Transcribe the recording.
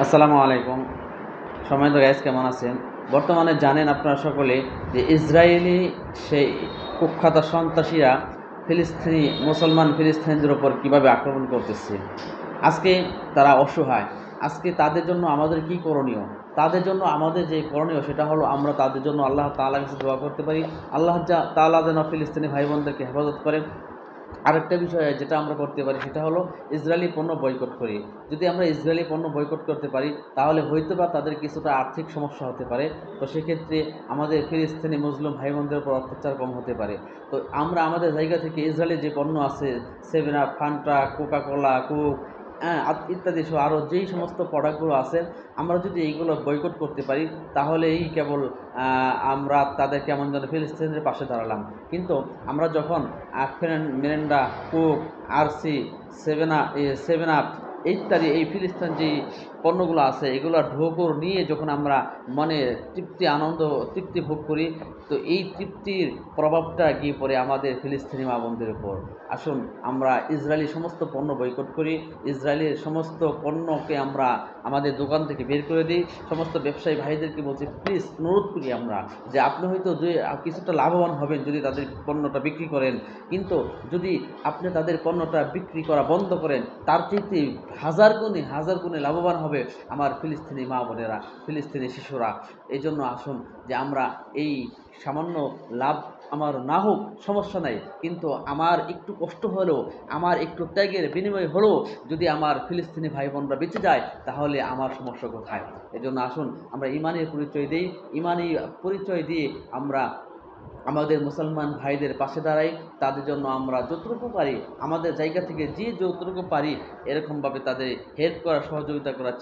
আসসালামু আলাইকুম। সময় তো গ্যাস কেমন আছেন? বর্তমানে জানেন আপনারা সকলে যে ইসরায়েলি সেই কুখ্যাত সন্ত্রাসীরা ফিলিস্তিনি, মুসলমান ফিলিস্তিনিদের ওপর কীভাবে আক্রমণ করতেছে। আজকে তারা অসহায়। আজকে তাদের জন্য আমাদের কি করণীয়? তাদের জন্য আমাদের যে করণীয় সেটা হলো আমরা তাদের জন্য আল্লাহ তাআলার কাছে দোয়া করতে পারি। আল্লাহ যা- তাআলা যেন ফিলিস্তিনি ভাই বোনদেরকে হেফাজত করেন। আরেকটা বিষয় যেটা আমরা করতে পারি সেটা হলো ইসরায়েলি পণ্য বয়কট করি। যদি আমরা ইসরায়েলি পণ্য বয়কট করতে পারি, তাহলে হয়তো বা তাদের কিছুটা আর্থিক সমস্যা হতে পারে। তো সেক্ষেত্রে আমাদের ফিলিস্তিনি মুসলিম ভাই বোনদের উপর অত্যাচার কম হতে পারে। তো আমরা আমাদের জায়গা থেকে ইসরায়েলের যে পণ্য আছে seven up Fanta Coca Cola Coke ইত্যাদি সহ আরও যেই সমস্ত প্রোডাক্টগুলো আছে, আমরা যদি এইগুলো বয়কট করতে পারি, তাহলেই কেবল আমরা তাদের কেমন যেন ফিলিস্তিনের পাশে দাঁড়ালাম। কিন্তু আমরা যখন Mirinda, Coke, RC, seven seven up ইত্যাদি এই ফিলিস্তিন যে পণ্যগুলো আছে এগুলো ঢোকর নিয়ে যখন আমরা মনে তৃপ্তি, আনন্দ, তৃপ্তি ভোগ করি, তো এই তৃপ্তির প্রভাবটা গিয়ে পড়ে আমাদের ফিলিস্তিনি মা বোনদের উপর। আসুন, আমরা ইসরায়েলি সমস্ত পণ্য বয়কট করি ইসরায়েলের সমস্ত পণ্যকে আমরা আমাদের দোকান থেকে বের করে দিই, সমস্ত ব্যবসায়ী ভাইদেরকে বলছি, প্লিজ অনুরোধ করি আমরা যে আপনি হয়তো যে কিছুটা লাভবান হবেন যদি তাদের পণ্যটা বিক্রি করেন। কিন্তু যদি আপনি তাদের পণ্যটা বিক্রি করা বন্ধ করেন, তার চাইতে হাজার গুণে হাজার গুণে লাভবান হবে আমার ফিলিস্তিনি মা বোনেরা, ফিলিস্তিনি শিশুরা। এই জন্য আসুন যে আমরা এই সামান্য লাভ আমার না হোক, সমস্যা নাই। কিন্তু আমার একটু কষ্ট হলেও, আমার একটু ত্যাগের বিনিময় হলেও যদি আমার ফিলিস্তিনি ভাই বোনরা বেঁচে যায়, তাহলে আমার সমস্যা কোথায়? এজন্য আসুন আমরা ইমানের পরিচয় দিই, ইমানি পরিচয় দিয়ে আমরা আমাদের মুসলমান ভাইদের পাশে দাঁড়াই, তাদের জন্য আমরা যতটুকু পারি, আমাদের জায়গা থেকে যে যতটুকু পারি, এরকমভাবে তাদের হেল্প করা সহযোগিতা করার